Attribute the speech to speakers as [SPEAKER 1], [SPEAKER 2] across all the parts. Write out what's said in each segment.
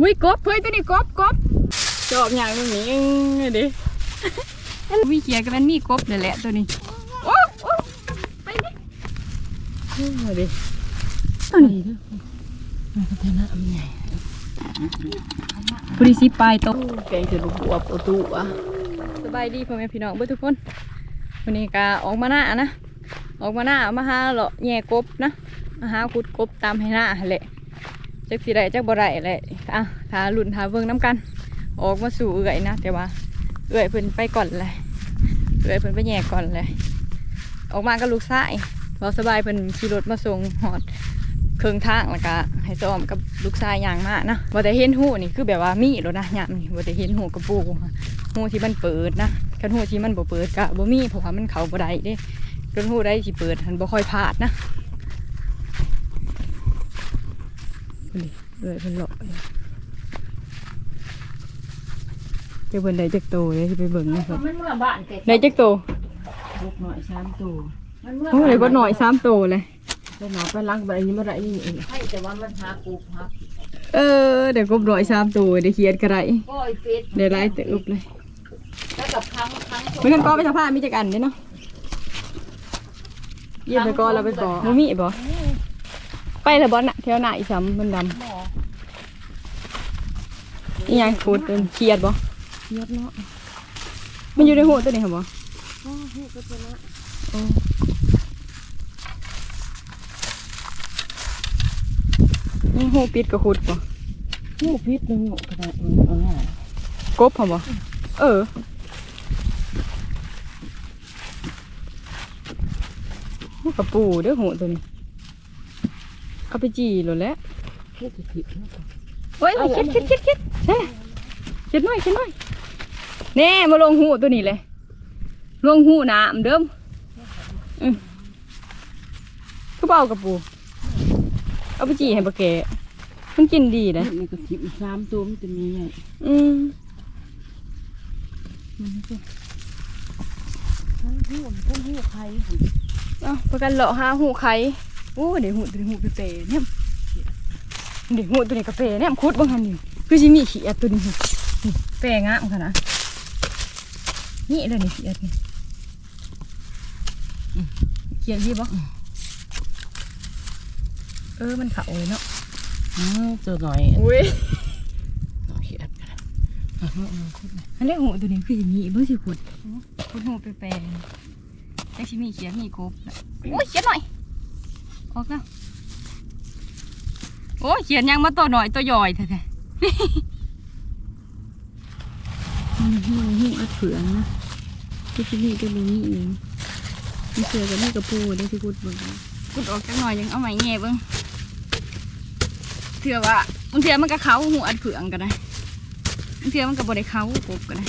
[SPEAKER 1] อุ้ยกบเฮ้ยตัวนี้กบกบจอบอย่างตรงนี้ไงดิวิเขียก็เป็นมีกบเลยแหละตัวนี้โอ้โอ้ไปดิเอาดิตัวนี้
[SPEAKER 2] พัฒนามันใหญ่
[SPEAKER 1] พอดีสิปลายโตะแกงเสร็จบุบวบประตูอะสบายดีพ่อแม่พี่น้องเพื่อนทุกคนวันนี้ก็ออกมาหน้านะออกมาหน้ามาหาเลาะแง่กบนะมาหาขุดกบตามให้หน้าหั่นแหละ จักสิได้จักบ่ได้แหละอะถ้าลุ่นถาเบิ่งน้ำกัน ออกมาสู่เอื่อยนะแต่ว่า เอื่อยเพิ่นไปก่อนเลย เอื่อยเพิ่นไปแย่ก่อนเลย ออกมากับลูกชายเราสบายเพิ่นขี่รถมาส่งหอดเครื่องทางแล้วก็ให้ซ้อมกับลูกชายอย่างมากนะบ่ได้เห็นหูนี่คือแบบว่ามีแล้วนะยามนี่บ่ได้เห็นหูกระปูหูที่มันเปิดนะคันหูที่มันบ่เปิดก็บ่มีเพราะว่ามันเขาบ่ได้เด้คันหูได้ที่เปิดมันบ่ค่อยพลาดนะ นี่เอ้ยเพิ่นเลาะอยู่เจ้าเพิ่นได้จักโตเลยที่ไปเบิ่งนี่เพิ่น
[SPEAKER 2] มันเมื่อบ้านแก
[SPEAKER 1] ได้จักโต
[SPEAKER 2] ลูกหน่อยสามตัวมันเมื่อ
[SPEAKER 1] โอ้ยบ่หน่อยสามโตเลย
[SPEAKER 2] ไปหนอไปล้างไปนี้มาได้นี่เองให้แต่ว่ามันหาปูหา
[SPEAKER 1] เออเดี๋ยวกบร้อยสามตัวเดี๋ยวเขียนกระไร
[SPEAKER 2] ก้อยเป็ด
[SPEAKER 1] เดี๋ยวไล่เติบเลย
[SPEAKER 2] แล้วกับครั้งครั้ง
[SPEAKER 1] เหมือนกันก็ไปสภาพมีจักอันเด้เนาะเยี่ยมไปก่อนเราไปก่อนบ่มีบ่ ไปแล้วบ่น่ะแถวหน้าอีสามมันด
[SPEAKER 2] หมอำ
[SPEAKER 1] อีหยังพูดเป็นเครียดบ่
[SPEAKER 2] เยอะเนาะ
[SPEAKER 1] มันอยู่ในหัวตัวนี้เหรอบ่
[SPEAKER 2] โอ้โหก็จะละ
[SPEAKER 1] โอ้นี่หูปิดกับขุดบ่
[SPEAKER 2] หูพิษนึงกระดาษเอาหน้าก
[SPEAKER 1] บเหรอบ่เออหูกระปูเด้อหูตัวนี้ เอาไปจีโลดแล้ว
[SPEAKER 2] แค่จะผิดนะ
[SPEAKER 1] เฮ้ยคิดคิดคิดคิดใช่คิดหน่อยคิดหน่อยแน่มาลงหูตัวนี้เลยลงหูหนาเหมือนเดิมอืมก็เบากระปูเอาไปจีให้ปลาแกะมันกินดีเลย
[SPEAKER 2] มันก็ผิดสามตัวมันจะมีใหญ่
[SPEAKER 1] อืม
[SPEAKER 2] ทั้งหูทั้งหูใคร
[SPEAKER 1] เอาประกันเลาะหาหูไข่ โอ้เดี๋ยวหูตัวนี้หูเปย์ๆเนี่ยเดี๋ยวหูตัวนี้กระเปย์เนี่ยคุดบางหันนี่คือสิมีขี้อัดตัวนี้นี่เปย์งามขนาดนี่เลยนี่ขี้อัดนี่อืมเขียนพี่บ่เออมันเขาเลยเนาะ
[SPEAKER 2] อืมตัวหน่อย
[SPEAKER 1] อุ้ย
[SPEAKER 2] หน่อยเขียนกันอะเอาคุด
[SPEAKER 1] อันนี้หูตัวนี้คือสิมีเบิ่งสิขุดขุดหูเปย์ๆจักสิมีเขียนมีกบน่ะโอ้ยเขียนหน่อย ออกแล้วโอ้ยเขียนยังมาตัวหน่อยตัวย่อยแท้ๆ
[SPEAKER 2] มันหูหูอัดเผืองนะที่ที่นี่ก็มีนี่เองมีเสือกับนี่กระปูได้ที่คุดเบิ่ง
[SPEAKER 1] กุดออกจังหน่อยยังเอาไม้แง่เบิ้งเถื่อว่าบางเถื่อมันก็เขาหูอัดเผืองกันได้บางเถื่อมันก็บ่ได้เขากบกันได้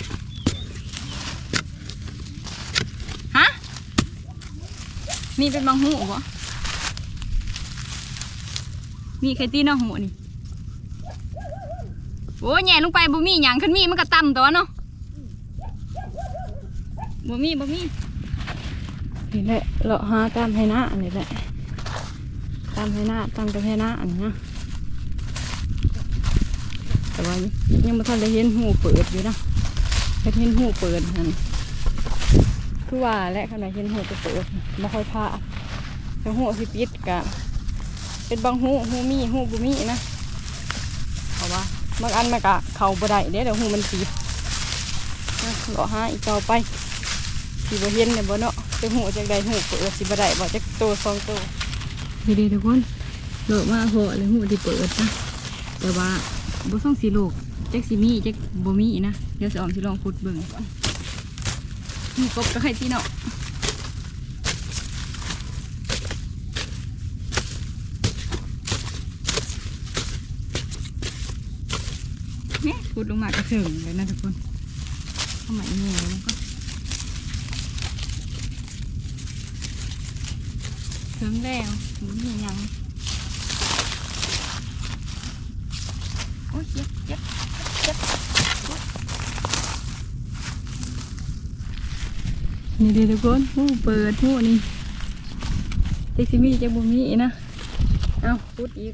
[SPEAKER 1] ฮะมีเป็นบางหูบ่ มีใครตีเนาะหูนี่โอ้ยแง่ลงไปบ่มีหยังคันมีมันก็ต่ำตัวเนาะบ่มีบ่มีนี่แหละเลาะหาตามให้หน้าอันนี้แหละตามให้หน้าตามกับให้หน้าอันนี้นะแต่ว่ายังไม่ทันได้เห็นหูเปิดอยู่นะแค่เห็นหูเปิดนั่นคือว่าและขณะเห็นหูจะเปิดไม่ค่อยพลาดแต่หูที่ปิดกะ เป็นบางหูหูมีหูบุมีนะเพราะว่าบางอันมันกะเข่าบ่ได้เด้เดี๋ยวหูมันปิดนะรอหาอีกต่อไปสิบ่เห็นเนี่ยบ่เนาะจะหูจากใดหูเปิดสิบ่ได้บ่จากโตสองโตนี่ดีทุกคนโลกมาพอเลยหูที่เปิดนะแต่ว่าบ่ต้องสีโลกแจ็คสีมีแจ็คบ่มีนะเดี๋ยวจะออมสิลองขุดเบิ่งก่อนมีกบก็ให้ที่เนาะเนี่ย ขุดลงมากระถิงเลยนะทุกคนเข้ามาอีเมลมันก็ถึงแล้วถึงมีหยังโอ้ยเจ็บเจ็บเจ็บนี่ดีทุกคนหูเปิดหูนี่เต็กซิมี่จะบ่มีนะ เอาพูดอีก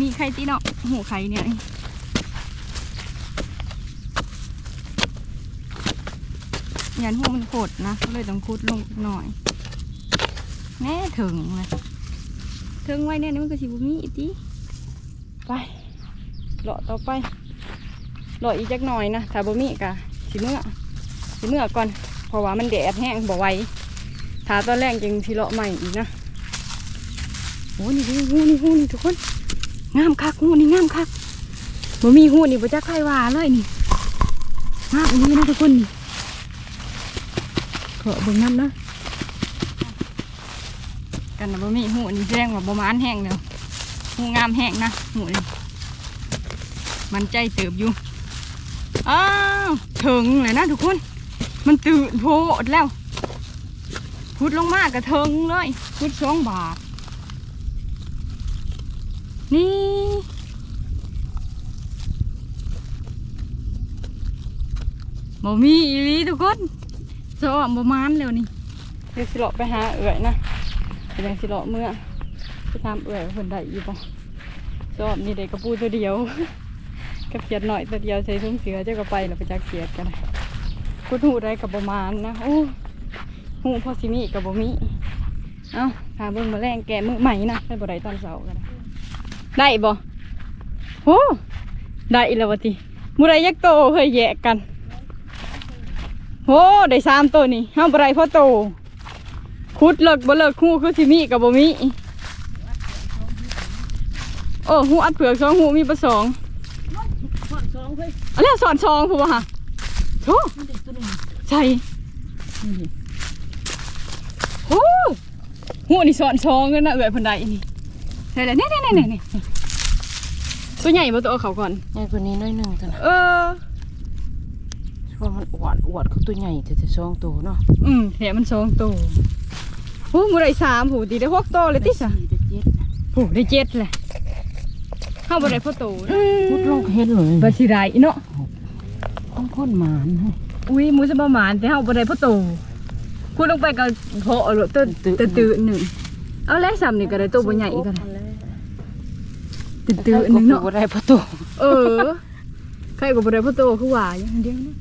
[SPEAKER 1] มีใครตีเนาะหูใครเนี่ย ยันหูมันโคตรนะก็เลยต้องคุดลงหน่อยแน่ถึงเลยถึงไว้เนี่ยนี่มันก็สิบุมีอีกทีไปเลาะต่อไปเลาะอีกจักหน่อยนะถ้าบุมีกะสิเมื่อสิเมื่อก่อนเพราะว่ามันแดดแห้งบ่ไหวถ้าตอนแรกจึงสิเลาะใหม่อีกนะโอ้นี่หูนี่หูนี่ทุกคนงามคักหูนี่งามคักบ่มีหูนี่บ่จักใครว่าเลยนี่งามอีนี้นะทุกคนนี่ ขอเบิ่งน้ำนะกันนะบ่มีหูนี่แสดงว่าบ่มานแห้งแล้วหูงามแห้งนะหูนี่มันใจเติบอยู่อ้าวถึงเลยนะทุกคน มันตื่นโพดแล้วพุดลงมากกระเทิงเลยพุดสองบาท นี่บ่มีอีลีทุกคน โซ่บ่มานแล้วนี่เดี๋ยวสิเลาะไปหาเอื่อยนะไปยังสิเลาะเมื่อไปทำเอื่อยว่นได้อีบ่ชอบนี่เด็กกระปูตัวเดียวกับเขียดหน่อยตัวเดียวใส่ถุงเสือเจ้าก็ไปแล้วไปจักเขียดกันกุดหูได้กับประมาณนะโอ้หูพอสิมีกับบ่มีเอ้าหาเบิ่งมาแรงแกมือใหม่นะได้บ่ได้ตอนเสาร์กันได้บ่โอ้ได้อีแล้ววะติมื้อใดยักโตเฮ้ยแยกกัน โอ้ได้สามตัวนี่เฮาบ่ได้พอโตคุดเลิกบ่เลิกหูคือสิมีกับบ่มีโอ้หูอัดเผือกสองหูมีประสอง
[SPEAKER 2] ขอนสองเฮ้ย
[SPEAKER 1] อันนี้สอนสองผู้บ่ฮะโธ่
[SPEAKER 2] มันเด็กตัวหนึ่ง
[SPEAKER 1] ใช่นี่โอ้หูนี่สอนสองเลยนะเอื้อยเพิ่นได้นี่ใช่แล้วนี่นี่นี่นี่ตัวใหญ่บ่ตัวเอาเขาก่อน
[SPEAKER 2] ใหญ่กว่านี้น้อยหนึ่งจ้ะนะ
[SPEAKER 1] เออ
[SPEAKER 2] เพราะมันอวดอวดเขาตัวใหญ่แต่แต่สองตัวเนาะ
[SPEAKER 1] อืมแถมมันสองตัวโอ้มื้อใดสามผู้ดีได้หกตัวเลยติซะ
[SPEAKER 2] สี่ได้เจ็ด
[SPEAKER 1] ผู้ได้เจ็ดแหละเฮาบ่ได้พอโตนะ
[SPEAKER 2] พุดลงเห็นเลย
[SPEAKER 1] บ่สิได้เนาะ
[SPEAKER 2] ต้องพ่นหมานให้
[SPEAKER 1] อุ้ยหมูสะประมาณแต่เฮาบ่ได้พ่อโตพูดลงไปก็เพาะเอาโลดตื่นตื่นตื่นหนึ่งเอาแล้วซ้ำนี่ก็ได้ตัวบ่ใหญ่อีกก็ได้ตื่นตื่นหนึ่งเนาะ
[SPEAKER 2] บ่ได้ประตู
[SPEAKER 1] เออใครก็บ่ได้พ่อโตคือว่าอย่างเดียวนะ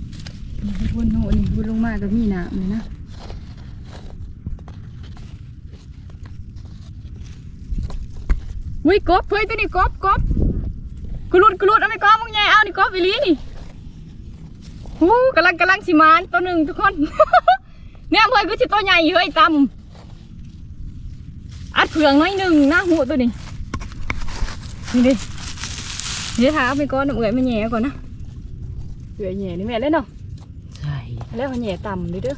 [SPEAKER 1] นี่พูดโน่นนี่พูดลงมาก็มีน้ำเลยนะอุ้ยกบเฮ้ยตัวนี้กบกบกระลุดกระลุดเอาไปกบมึงใหญ่เอานี่กบอีลีนี่หูกำลังกำลังสิมานตัวหนึ่งทุกคนเนี่ยเพื่อนก็สิตัวใหญ่เฮ้ยตำอัดเผืองน้อยหนึ่งนะหูตัวนี้นี่ดิเดี๋ยวถามไปก่อนน้ำเอื่อยมาแย่ก่อนนะเอื่อยแหย่นี่แม่เล่นเนาะ แล้วเขาแหย่ต่ำเลยเด้อ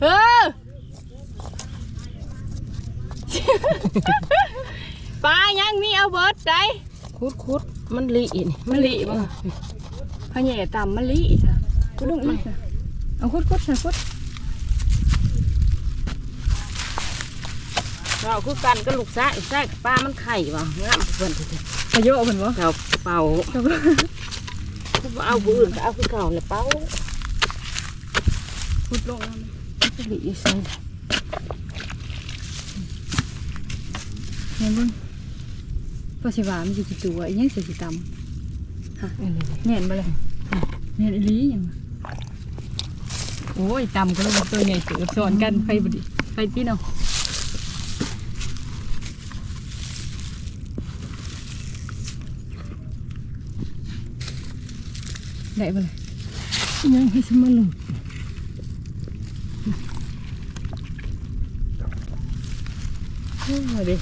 [SPEAKER 1] เออปลายังมีเอาเบิร์ดใจ
[SPEAKER 2] คุดคุดมันลีนี่
[SPEAKER 1] มันลิบ่เขาแหย่ต่ำมันลิอีกอะกูต้องอีกอะเอาคุดคุดใส่คุด
[SPEAKER 2] เราคือกันก็ลูกซ้ายซ้ายกับป้ามันไข่ว่ะงามเพิ่นเถอะ
[SPEAKER 1] ขยโยมันวะ
[SPEAKER 2] เราเป่า เอาผู้อื่นก็เอาคือเก่าเลยเป่า
[SPEAKER 1] พุดลงแล้ว
[SPEAKER 2] ลีใส่
[SPEAKER 1] เห็นบ่พอสิว่ามันสิจิตัวอีหยังสิสิตำแน่นบ่เลยแน่นอีหลีหยังวะโอ้ยตำก็เลยตัวใหญ่เสือสอนกันใครบ่ดีใครตีเนาะได้บ่เลย
[SPEAKER 2] ยังให้สมาลุ
[SPEAKER 1] โอ้ยดิ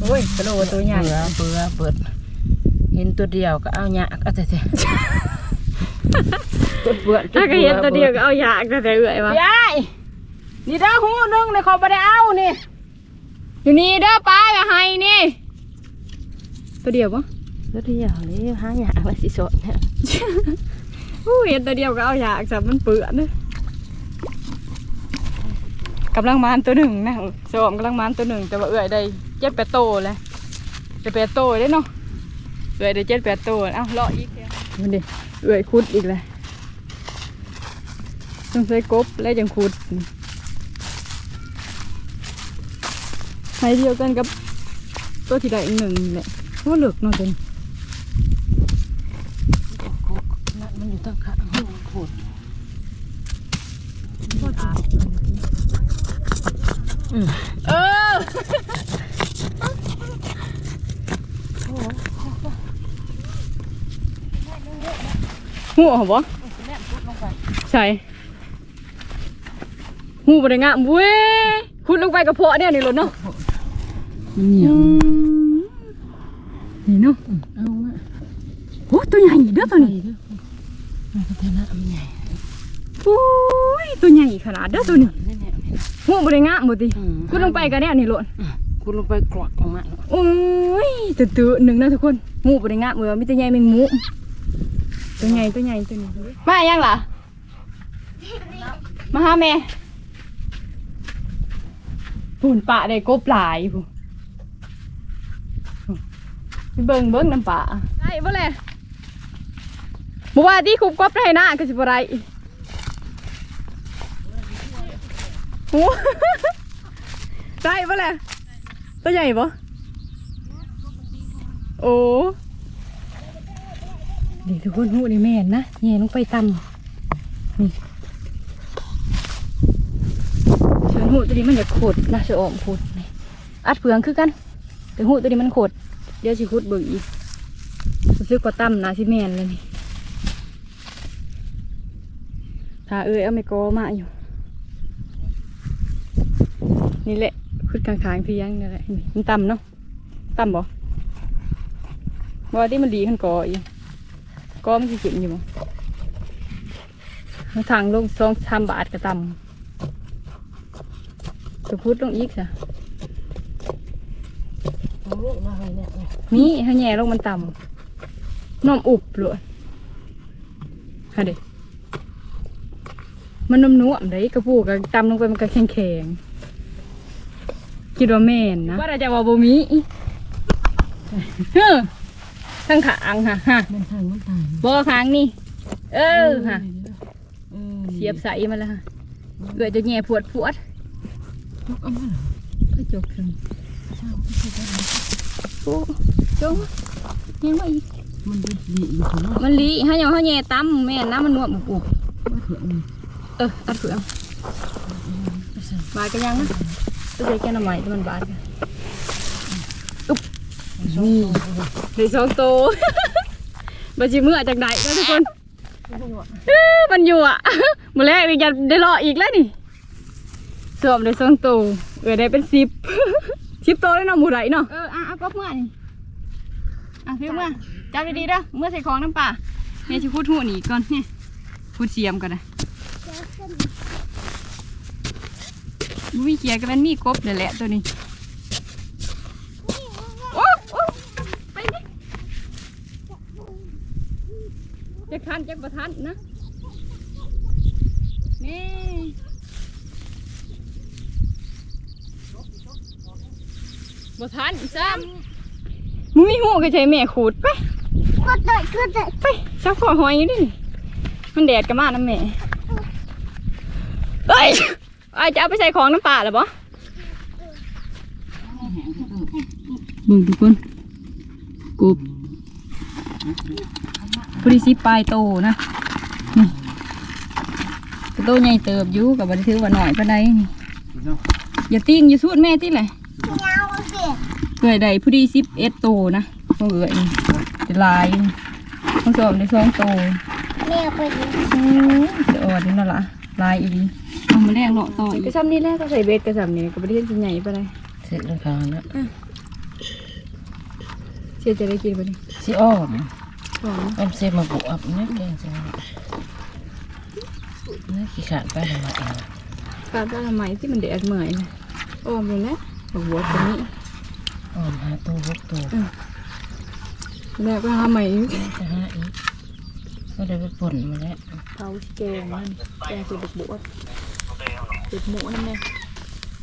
[SPEAKER 1] โอ้ยกระโดดตัวใหญ่
[SPEAKER 2] เบื่อเบื่อเปิด เห็นตัวเดียวก็เอาหยากเอาแต่แต่จุดเบื่อจุ
[SPEAKER 1] ถ้าก็เห็นตัวเดียวก็เอาอยากแต่แต่เอื่อยวะ
[SPEAKER 2] ยายนี่เด้อหูหนึงเนี่ยเขาไม่ได้เอานี่
[SPEAKER 1] อยู่นี่เด้อป้าอย่าให้นี่ ตัวเดียวปะ
[SPEAKER 2] ตัวเดียวนี่หาหยากแล้วสิสดเนี่ย
[SPEAKER 1] อู้เห็นตัวเดียวก็เอาอยากจับมันเปื้อนเลยกำลังมานตัวหนึ่งนะสวมกำลังมานตัวหนึ่งแต่ว่าเอื่อยได้เจ็ดแปดโตเลยจะแปดโตได้เนาะเอื่อยได้เจ็ดแปดโตเอ้าเลาะอีกแล้วมันดิเอื่อยคุดอีกเลยต้องใช้กบแล้วจังคุดให้เดียวกันกับตัวที่ได้อีกหนึ่งนี่แหละว่าเหลือกเนอนเป็น
[SPEAKER 2] นั่นมันอยู่ตั้งขาห้องโคตร
[SPEAKER 1] เออ หัวเหรอวะใช่หูบริงามเว้ยคุณลงไปกระเพาะเนี่ยนี่รถเนาะ
[SPEAKER 2] มันเหนียว
[SPEAKER 1] นี่เนาะ
[SPEAKER 2] เอามา
[SPEAKER 1] โอ้ตัวใหญ่เด้อตัว
[SPEAKER 2] ใส่
[SPEAKER 1] นี้
[SPEAKER 2] เด้อมันก็เท่านั้นมันใหญ่
[SPEAKER 1] โอ้ยตัวใหญ่ขนาดเด้อตัวนี้
[SPEAKER 2] นี่เนี่ย
[SPEAKER 1] หูบริงามหมดดิ
[SPEAKER 2] อืม
[SPEAKER 1] คุณลงไปกันเนี่ยนี่รถ
[SPEAKER 2] คุณลงไปกรอกออกมา
[SPEAKER 1] โอ้ยตื่นตื่นหนึ่งนะทุกคนหูบริงามเมื่อมีแต่ใหญ่แมงมุม ตัวใหญ่ตัวใหญ่ตัวนี้มายังล่ะมาหาแม่ปุ่นปะได้กบหลายผู้ไปเบิ่งเบิ่งน้ำปะได้บ่เลยบ่ว่าที่คุบกบได้นะก็สิบ่ได้โอ้ได้บ่เลยตัวใหญ่บ่โอ้ นี่ทุกคนหูนี่แม่นนะแย่ลงไปตำนี่ชือนหูตัวนี้มันจะขดนะเชืออมขดนี่อัดเผืองคือกัน แต่หูตัวนี้มันขดเดี๋ยวสิขุดเบิ่งอีกรู้สึกว่าตั้มนะสิแมนเลยนี่ถ้าเอ้ยเอาไม่กอมาอยู่ นี่แหละขุดกลางๆพี่ยังนี่แหละมันต่ำเนาะต่ำบ่บ่ว่าที่มันดีขึ้นกออีก กอมันสิเข็มอยู่บ่มันทางลงสองสามบาทก็ต่ำจะพูดลงอีกสะ
[SPEAKER 2] เอาลูกมาให้เนี่ย
[SPEAKER 1] นี่ถ้าแย่ลงมันต่ำน้อมอุบเลยฮะเด็มันนุ่มนุ่มเลยกระปูกกระตำลงไปมันก็แข็งแข็งๆคิดว่าแม่นนะว่าเราจะว่าบ่มีเฮ้ อทั้งขางค่ะฮะ
[SPEAKER 2] มันทางมันทาง
[SPEAKER 1] บ่ขางนี่ เออฮะ
[SPEAKER 2] เสี
[SPEAKER 1] ยบใส่มันแล้วฮะเกิดจะแง่ปวดปวดยก
[SPEAKER 2] เอามาเหรอ
[SPEAKER 1] ก็จบถึง
[SPEAKER 2] เช้าไม่ใช่ได้
[SPEAKER 1] โอ้จงยังว่าอีก
[SPEAKER 2] มันดีอยู่ข้าง
[SPEAKER 1] มันลีฮะยังเขาแย่ตั้มแม่น้ำมันนวดบุบบุบเอออัดเผืองบาดกันยังนะตัวใจแค่หน่อไม้ที่มันบาดกัน
[SPEAKER 2] นี่
[SPEAKER 1] เหลือสองตัวบาจิเมื่อจากไหนนะทุกคนเอ้อมันอยู่อะมือแรกนี่ยังได้รออีกแล้วนี่สวมได้สองตัวเออได้เป็นสิบสิบตัวแล้วเนาะหมูไหลเนาะเอออะเอาก๊อบเมื่อนี่อะพี่เมื่อจับดีๆเด้อเมื่อใส่ของน้ำปลาแม่ชิพูดหูหนีก่อนเนี่ยพูดเสียมก่อนนะมีเขียกันมันมีกบเดี๋ยวแหละตัวนี้โอ้โอ้ไปนี่จะ ทันจะประทันนะนี่บ่ทันซ้ำมึงมีหูก็ใช้แม่ขูดไป
[SPEAKER 3] ก็ได้ก็ได้
[SPEAKER 1] ไปซักขอหอยอยู่ดิมันแดดกันมากนะแม่เอ้ยไอ้ายจะเอาไปใส่ของน้ำปลาหรือบ่มึงทุกคนกบ พอดีสิปลายโตนะนี่โตใหญ่เติบอยู่กับบริถือว่าหน่อยปานใดนี่อย่าติ้งอย่าสูดแม่ติ้งเลย
[SPEAKER 3] เงาสิ
[SPEAKER 1] เกยได้พอดีสิบเอ็ดโตนะพวกเอ๋ยจะลายต้องสอบในสองโต
[SPEAKER 3] แม่ไปดิ
[SPEAKER 1] จะอ่อนนี่นั่นละลายอีดีเอามาแลกเลาะต่ออีกกระซำนี่แรกก็ใส่เบสกระซำนี่ก็ไม่ได้เห็นสิใหญ่ไปเลย
[SPEAKER 2] เสร็จแล้วค่ะนะ
[SPEAKER 1] เชื่อจะได้กินไปดิ
[SPEAKER 2] สิอ้อม
[SPEAKER 1] หอม
[SPEAKER 2] อ้อมเสมาบุอับเนี่ยแกงจังนี่ขี้ขาดไปทำไมเอง
[SPEAKER 1] กาบละไม้ ที่มันแดดเหมื่อยนะอ้อมเลยนะหัวตรงนี้
[SPEAKER 2] อ้อมหาตัวพวกตัว
[SPEAKER 1] แล้วก็ทำใหม่
[SPEAKER 2] จะหาอีกก็ได้ไปป่นมาแล้ว
[SPEAKER 1] เผาชิแกงมันแกงสุดบวบติดหมูนั่นแหละ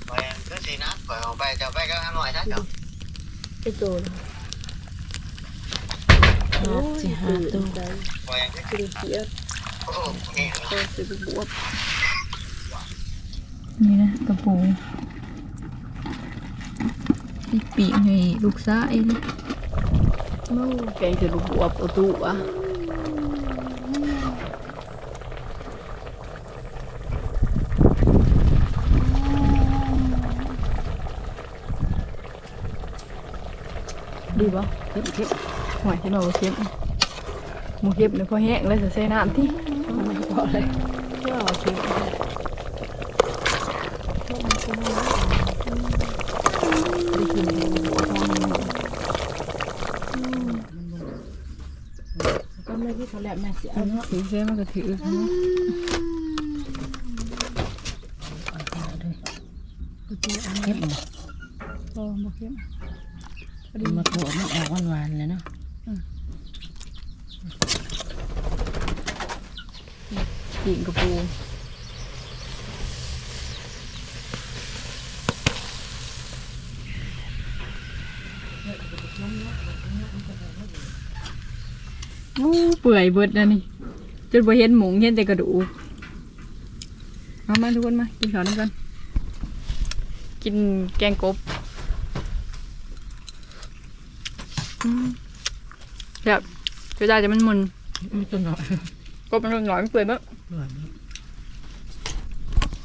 [SPEAKER 4] ไป cứ xì nát phải không bay cho bay các ăn ngoài chắc không
[SPEAKER 1] ไอโจเลย
[SPEAKER 2] หาสิหาตัว
[SPEAKER 4] ngoài cái
[SPEAKER 1] คือเสีย
[SPEAKER 4] ô nghe
[SPEAKER 1] แก งสุดบวบนี่นะกระปู
[SPEAKER 2] มีปีกให้ลูกซ้ายนะ
[SPEAKER 1] โอ้แกงเสร็จลูกบวบเอาตู้อะดีปะ
[SPEAKER 2] เข้มเข้ม
[SPEAKER 1] หอยที่เราเค็มหมูเค็มเนี่ยพอแห้งแล้วจะใส่น้ำที่
[SPEAKER 2] ไม่พอเลย
[SPEAKER 1] เพื่อเอาเค็มได้กินหัวทองหนึ่ง
[SPEAKER 2] ก็ไม่ที่เขาแหลมแม่เสียเนาะ
[SPEAKER 1] ถือเส้นมันก็ถือเนาะ
[SPEAKER 2] เข้ม
[SPEAKER 1] โอ้หมูเค็มพอดี
[SPEAKER 2] มาโขกมันออกหวานๆเลยเนาะ
[SPEAKER 1] กินกระปูโอ้เปื่อยเบิดนะนี่จนบ่เห็นหมูเห็นแต่กระดูกมามาทุกคนมากินข้าวน้ำกัน กินแกงกบอืมแบบจะได้จะมันมุน
[SPEAKER 2] ไม่ต้องหน่อย
[SPEAKER 1] กบมันหน่อยมันเปื่อยบ้าง
[SPEAKER 2] หน่อย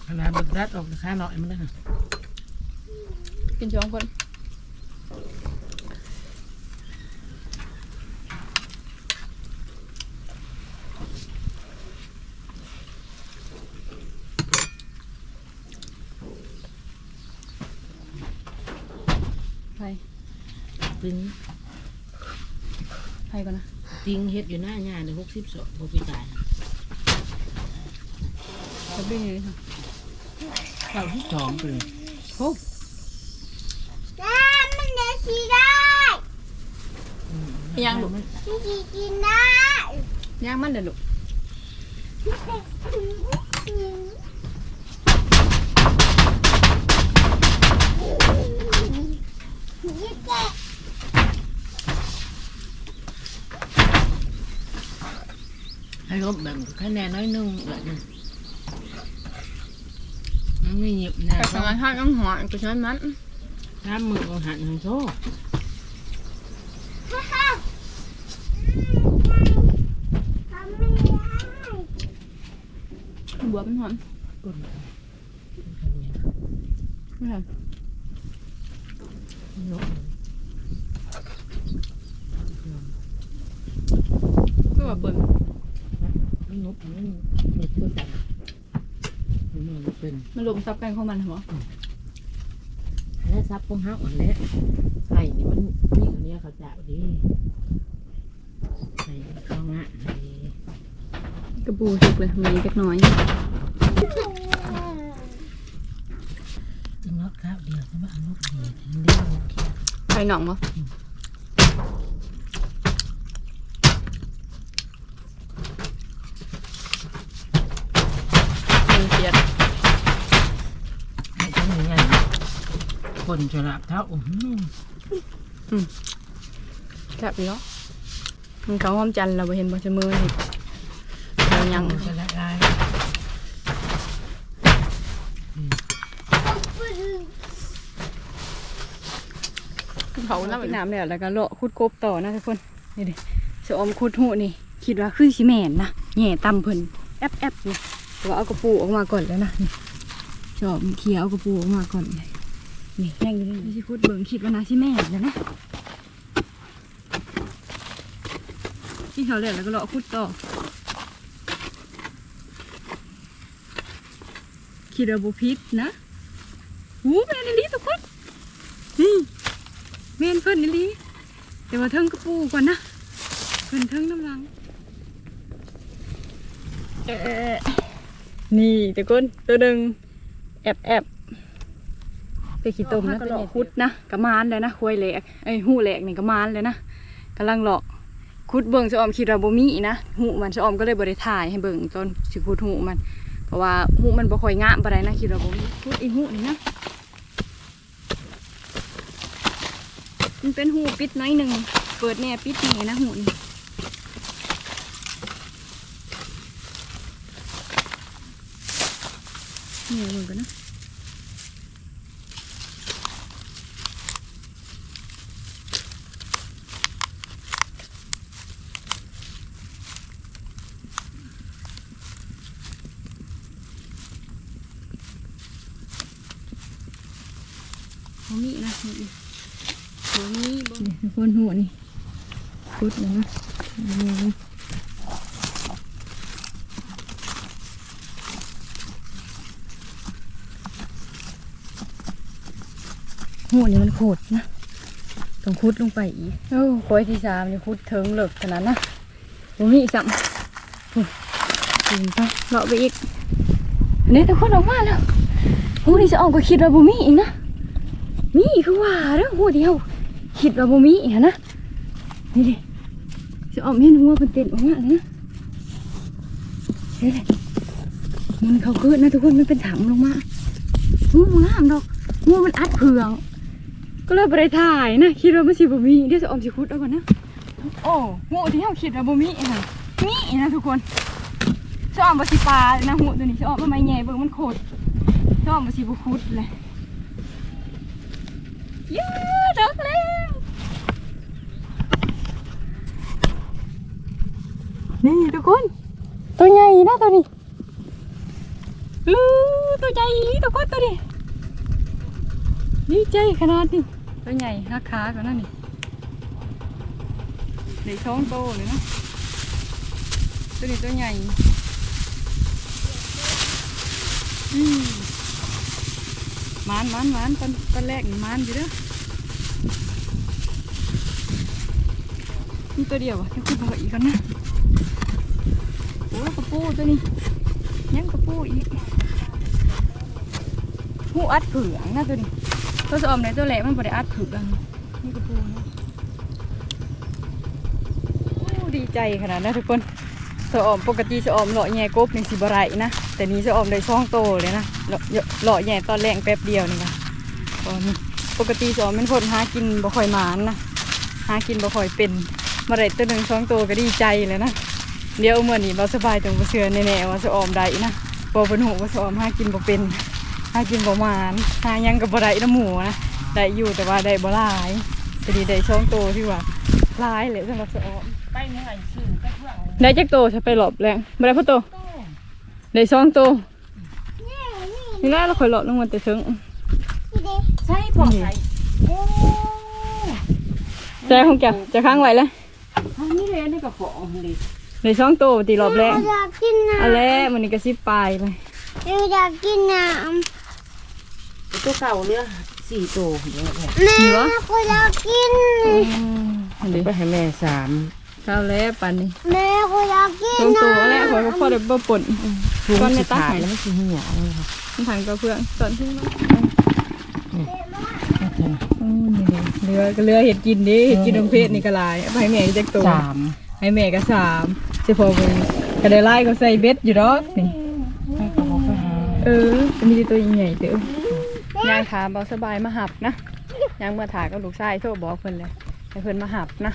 [SPEAKER 2] ขนาดบักรัดออกข้าหน่อยมันเลยค่ะ
[SPEAKER 1] กินสองคนไป
[SPEAKER 2] ปิง
[SPEAKER 1] ไปก่อนนะ
[SPEAKER 2] ปิงเฮ็ดอยู่หน้าหญ้าในหกสิบสองโบปีตาย
[SPEAKER 1] จะ บิ้งเลยค่ะ
[SPEAKER 2] เก้าที่สองเปี
[SPEAKER 1] โอ้
[SPEAKER 3] น้ำมันจะสีได้
[SPEAKER 1] ยังลูก
[SPEAKER 3] ที่สีกินได้
[SPEAKER 1] ย่างมันเดี๋ยวลูก
[SPEAKER 2] ให้ลบแบบคะแนนน้อยนึงแบบนึง ไม่หยิบนะ
[SPEAKER 1] แต่ทำงานท่าน้ำหอยก็ใช้มัน
[SPEAKER 2] น้ำมือของหันหันโซ่
[SPEAKER 3] ฮ่าฮ่าทำไม่ได้
[SPEAKER 1] บัวเป็นหอม
[SPEAKER 2] ก้น
[SPEAKER 1] ไม่ท
[SPEAKER 2] ยกำ
[SPEAKER 1] ก็ว่าเปิด
[SPEAKER 2] มันนกมันเม็ดตัวจับมัน เป็น
[SPEAKER 1] มันลมซับกันของมันเหรอ
[SPEAKER 2] แล้วซับของห้าอ่อนแล้วไข่นี่มันมีอันนี้เขาจะดีใส่ข้าวงะ
[SPEAKER 1] กระปูสุกเลยมีเล็กน้อย
[SPEAKER 2] จึงล็อกข้าวเดียวจะมาเอาลูกดีถึงเดียว
[SPEAKER 1] ใครหน่องเหรอมีเสียด
[SPEAKER 2] ให้ฉันยังไง คนจะรับเท้าอุ้ม
[SPEAKER 1] แซ่บอีกเนาะมันเขาหอมจันทร์เราไปเห็นบ่เสมอเห็ดเรายัง
[SPEAKER 2] จะละลาย
[SPEAKER 1] เขาน้ำน้ำแล้วแล้วก็เลาะคุดกบต่อนะทุกคนนี่ดิสอมคุดหูนี่ คิดว่าคือสิแม่นนะแง่ตำเพิ่นแอบแอบนี่แต่ว่าเอากระปูออกมาก่อนแล้วนะนี่สอมเคลียร์เอากระปูออกมาก่อนเลย นี่แห้งอยู่นี่สิคุดเบิ่งคิดว่านะสิแม่นแล้วนะที่เขาแล้วแล้วก็เลาะคุดต่อคิดว่าบุพิษนะหูแม่นอีหลีทุกคนนี่เมนเพิ่นนี่ลีแต่ว่าเทิงกระปูก่อนนะเพิ่นเทิงน้ำลังเอ่อนี่ทุกคนตัวหนึ่งแอบแอบ ไปขี้ต้มนะก็หลอกคุดนะกระมานเลยนะควยแหลกไอ้ยหูแหลกนี่กระมานเลยนะกำลังหลอกคุดเบิ่งสะอมคิดว่าบ่มีนะหูมันสะอมก็เลยบ่ได้ถ่ายให้เบิ่งตอนสิคุดหูมัน เพราะว่าหูมันบ่ค่อยงามปานใดนะคิดว่าบ่มีคุดอีหูนี่นะมันเป็นหูปิดน้อยหนึ่งเปิดเนี่ยปิดนี่นะหูนี่เนี่ยเหมือนกันนะ
[SPEAKER 2] เขามีนะเห็นดิบ่มีบ่
[SPEAKER 1] นี่ทุกคนหัวนีุ่ดนะนี่หัวนี่มันโคตรนะต้องคุดลงไปอีกโอ้คอยที่สามนี่คุดเถิงเหลิกขนาดนะบ่มีสัมกินไปเลาะไปอีกอันนี้ทุกคนออกมาแล้วหัวนี่จะออกก็คิดว่าบ่มีอีกนะมีคือว่าเด้อหัวเดียวคิดว่าบ่มีอีกนะนี่ดิ จะออกเห็นหัวเป็นเต็นออกมาเลยนะเฮ้ยมันเขาเกิดนะทุกคนมันเป็นถังลงมาหัวมันงามดอกหัวมันอัดเผืองก็เลยไปถ่ายนะคิดว่ามันสิบ่มีเดี๋ยวจะออมสิคุดเอาก่อนนะโอ้หัวที่เราคิดว่าบ่มีค่ะมีนะทุกคนจะออมบ่สิปลาเลยนะหัวตัวนี้จะออมมาไม่แง่เบิ่งมันโคตรจะออมบ่สิบ่คุดเลยย้ดอกแล้ว นี่ทุกคน ตัวใหญ่นะตัวนี้อือตัวใหญ่อีหลีทุกคนตัวนี้ดีใจขนาดนี้ตัวใหญ่ราคาก่อนนั่นนี่เด็กท้องโตเลยนะตัวนี้ตัวใหญ่อืมมานมานมานตอนตอนแรกนี่มานอยู่เด้อนี่ตัวเดียวอะแค่คุณบอกอีกก่อนนะโอ้ กระปูตัวนี้ยังกระปูอีกหูอัดเผืองนะตัวนี้ตัวสอมในตัวแหลมันบ่ได้อัดเผืองนี่กระปูนะโอ้ดีใจขนาดนั้นทุกคนสอมปกติสอมเลาะแง่กบนี่สิบไรนะแต่นี้สอมได้ช่องโตเลยนะเลาะแง่ตอนแรงแป๊บเดียวนี่ค่ะตอนนี้ปกติสอมเป็นคนหากินบ่ค่อยหมานนะหากินบ่ค่อยเป็นมาได้ตัวหนึ่งสองโตก็ดีใจเลยนะ เดี๋ยวเมื่อนี้เราสบายตรงบ่เสือแน่ๆว่าจะออมได้นะบ่เป็นหูว่าจะออมหากินบ่เป็นหากินบ่หมานหาหยังก็บ่ได้น้ำหมูนะได้อยู่แต่ว่าได้บ่หลายจะดีได้สองตัวที่ว่าหลายเลยสำหรับจะออม
[SPEAKER 2] ไปเมื่อไหร่ชื่อไปเพื่อน
[SPEAKER 1] ได้จักโตจะไปหลบแรงบ่ได้พ่อโตได้สองตัวนี่แหละเราค่อยหลบลงมาแต่ถึง
[SPEAKER 2] ใช่พอใส่โอ้
[SPEAKER 1] ใจของแกจะค้างไว้เลย
[SPEAKER 2] ทางนี้เลยนี่ก็ของเลย
[SPEAKER 1] ได้สองตัวตีรอบแรก
[SPEAKER 3] อยากกินน้
[SPEAKER 1] เอาแล้วมันนี่ก็สิปลายไปำ
[SPEAKER 3] อยากกินน้
[SPEAKER 2] ตัวเก่าเรือสี่ตัวเนี่ยแหละำ
[SPEAKER 3] แม่ก็อยากกิน
[SPEAKER 1] อันนี้
[SPEAKER 2] ไปให้แม่สาม
[SPEAKER 1] เท่าแล้วปันนี่
[SPEAKER 3] แม่ก็อยากกิน
[SPEAKER 1] ตรง
[SPEAKER 3] น้
[SPEAKER 1] ตัวแล้วขอยก็พอได้บ่ป่น
[SPEAKER 2] ถุง
[SPEAKER 1] ก้อนใน
[SPEAKER 2] สุด
[SPEAKER 1] ตา
[SPEAKER 2] ท้าย
[SPEAKER 1] ไข่
[SPEAKER 2] แล้วไม่ใช่เหี่ยวเลยค่ะ
[SPEAKER 1] มันถังกระเพื่องตอนที่มัน
[SPEAKER 2] โอเค
[SPEAKER 1] อืมนี่เรือก็เรือเห็ดกินดิเห็ดกินน้ำเพชรนี่ก็หลายเอาไปให้แม่จักตัว
[SPEAKER 2] สาม
[SPEAKER 1] ให้แม่ก็สาม สิพอไปก็ได้ไล่ก็ใส่เบ็ดอยู่ดอกนี่
[SPEAKER 2] แม่ก็บอกไปหา
[SPEAKER 1] เออก็มีแต่ตัวใหญ่ๆเด้อยางขาเบาสบายมาหับนะยางเมื่อถาก็ลูกชายโทรบอกเพิ่นเลยให้เพิ่นมาหับนะ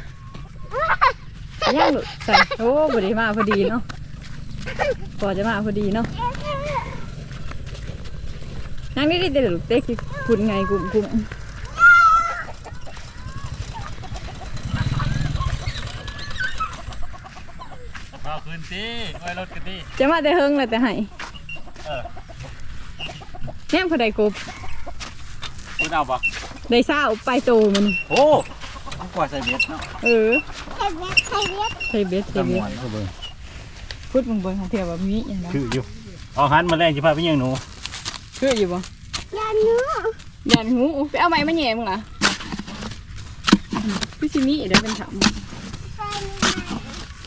[SPEAKER 1] ย่างลูกใส่โอ้พอดีมาพอดีเนาะก่อนจะมาพอดีเนาะนางนี่ได้แต่ลูกเต็กที่พูดไงกลุ่มกลุ่ ม
[SPEAKER 5] เอาคืนสิไว้รถกันดิ
[SPEAKER 1] จะมาแต่เฮิงเลยแต่ให้
[SPEAKER 5] เออ
[SPEAKER 1] แง่มเขาได้กบ
[SPEAKER 5] คุณเอาปะ
[SPEAKER 1] ได้ซ่าอุไปโตมัน
[SPEAKER 5] โอ้กว่าใส่เบ็ดเนาะ
[SPEAKER 1] เออำ
[SPEAKER 3] ใครเรียกใครเรียก
[SPEAKER 1] ใส่เบ็ดใส่
[SPEAKER 5] จำห
[SPEAKER 1] เบ็
[SPEAKER 5] ว
[SPEAKER 1] ด
[SPEAKER 5] ยเขาเบิ่ง
[SPEAKER 1] พูดมึงเบิ่งของเทียบแบบนี้อย่างนั้น
[SPEAKER 5] คืออยู่เอาหันมาแรงจิพาไปยังหนู
[SPEAKER 1] คืออยู่บ่
[SPEAKER 3] ยาเนื้อ
[SPEAKER 1] ยันหูไปเอาไม้มาแหย่มึงล่ะพี่ซิมี่เดี๋ยวเป็นถาม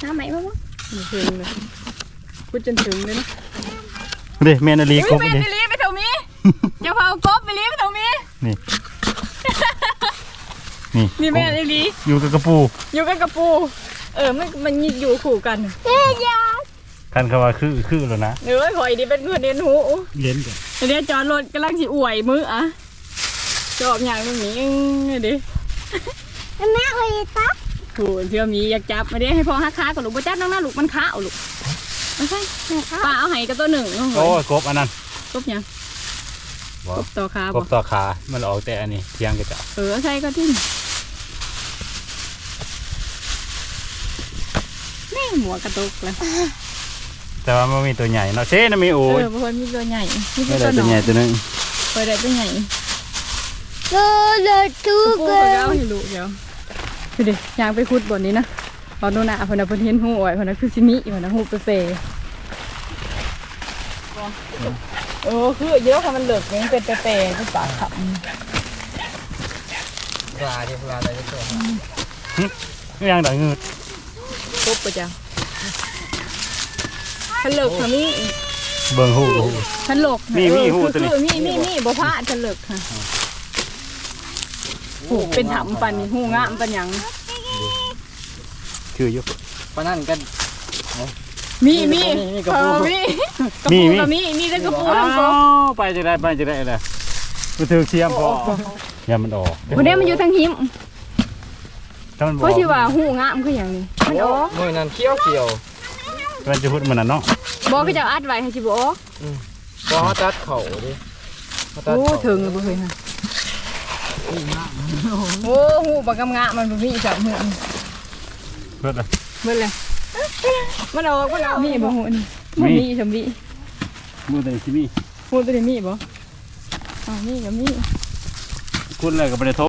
[SPEAKER 1] น้าไหมบ้าง วะไม่ถึงเลยพูดจนถึงเลยนะ
[SPEAKER 5] เด้แม่นาลี
[SPEAKER 1] อุ้
[SPEAKER 5] ก
[SPEAKER 1] ย
[SPEAKER 5] บ
[SPEAKER 1] แม่
[SPEAKER 5] เด้
[SPEAKER 1] ไปรีบไปเถอะมีเจะพากบไปรีบไปเถอะมี
[SPEAKER 5] นี่ นี่
[SPEAKER 1] นี่แม่ไปรี
[SPEAKER 5] อยู่กับกระปู
[SPEAKER 1] อยู่กันกับปู เออมันมันอยู่คู่กัน
[SPEAKER 3] เฮ้ยยา
[SPEAKER 5] คันเขาว่าคือคือแล้วนะ
[SPEAKER 1] เอ้ยหอยนี่เป็นเพื่อนเรียนหู
[SPEAKER 5] เล่นกัน
[SPEAKER 1] เดี๋ยวจอดรถกำลังสิอวยมืออะจอบอย่างตรงนี้นี่ดิ
[SPEAKER 3] แม่เคยตัก
[SPEAKER 1] โหเชื่อมีอยากจับมาดิให้พ่อฮักค้ากับลูกบ่จับน้องหน้าลูกมันค้าเอาลูกไม่ใช่ป้าเอาไห้กับตัวหนึ่งเอาห
[SPEAKER 5] โอ้
[SPEAKER 1] อย
[SPEAKER 5] ยกบอันนั้น
[SPEAKER 1] กบยัง
[SPEAKER 5] บ่
[SPEAKER 1] กบต่อขากบ่
[SPEAKER 5] บต่อขา มันออกแต่อันนี้เทียงกระจะ
[SPEAKER 1] เออใช่ก็ที่แม่งหัวกระตุกเลย
[SPEAKER 5] แต่ว่ามันมีตัวใหญ่เนาะเช่นะมีโอ้
[SPEAKER 1] เอยอเพราะว่ามีตัวใหญ่มี
[SPEAKER 5] ไม่
[SPEAKER 1] ตั
[SPEAKER 5] ได้
[SPEAKER 1] วหน
[SPEAKER 5] ตัว
[SPEAKER 1] อ
[SPEAKER 5] ใหญ่ตัวหนึง
[SPEAKER 1] ไปได้ตัวใหญ่
[SPEAKER 3] โลโลตู
[SPEAKER 1] ปู
[SPEAKER 3] เก
[SPEAKER 1] ก็เอาให้ลูกเดี๋ยว คือดิยางไปขุดบนนี้นะตอนโน่นน่ะเพนน่ะเพนเห็นหูอ้อยเพนน่ะคือซิมิเพนน่ะหูเปเปโอ้คือเยอะค่ะมันเหลือกมันเป็นเปเปเป็นปากขับ
[SPEAKER 4] ปลาที่ปลาอะไรที่ตัว
[SPEAKER 5] ยังดังเงืด
[SPEAKER 1] ครบปะจ้ะฉันเหลือกค่ะมี
[SPEAKER 5] เบิ่งหูหู
[SPEAKER 1] ฉันเหลือก
[SPEAKER 5] มีมี
[SPEAKER 1] เออ
[SPEAKER 5] หู
[SPEAKER 1] คือ
[SPEAKER 5] ตัวนี้
[SPEAKER 1] คือมีมีมีบ่พลาดฉันเหลือกค่ะ โอ้เป็นถำปันนี่หูงามปันหยัง
[SPEAKER 5] คืออยู่
[SPEAKER 4] ปลานั่นกัน
[SPEAKER 1] มีมี
[SPEAKER 4] มีกระปู
[SPEAKER 1] เออมีกระ
[SPEAKER 5] มี
[SPEAKER 1] ปู
[SPEAKER 5] มี
[SPEAKER 1] ก็มีมีแต่กระปู
[SPEAKER 5] อ้า
[SPEAKER 1] ทั้งกบ
[SPEAKER 5] วไปจะได้ไปจะได้เลยกูถือเทียมพออย่ามันออก
[SPEAKER 1] วันนี้มันอยู่ทางหิม
[SPEAKER 5] ถ้ามันบ
[SPEAKER 1] เพ
[SPEAKER 5] อก
[SPEAKER 1] ราะที่ว่าหูงามคืออย่างนี้มันออก
[SPEAKER 4] มือนั่นเขี้ยวเกี่ยว
[SPEAKER 5] มันจะพูดมันน่ะเนาะ
[SPEAKER 1] บอกก็จะอัดไว้ให้สิบ่ออก
[SPEAKER 4] พอเขาตัดเข่าดิเขาตัด
[SPEAKER 1] โอ้
[SPEAKER 4] เข่า
[SPEAKER 1] ถึงเลยบ่เคยฮะ โอ้หูปากกำงะมันบ่มีจับหู
[SPEAKER 5] เพื่อนเลย
[SPEAKER 1] เบิ่เลยมันออกมันออกมีบ่หูนี่มันมีสมบี
[SPEAKER 5] มือแต่ชิมี
[SPEAKER 1] หูตัวนี้มีบ่อ้าวมีก็มี
[SPEAKER 5] คุณเลยก็ไม่ได้ทบ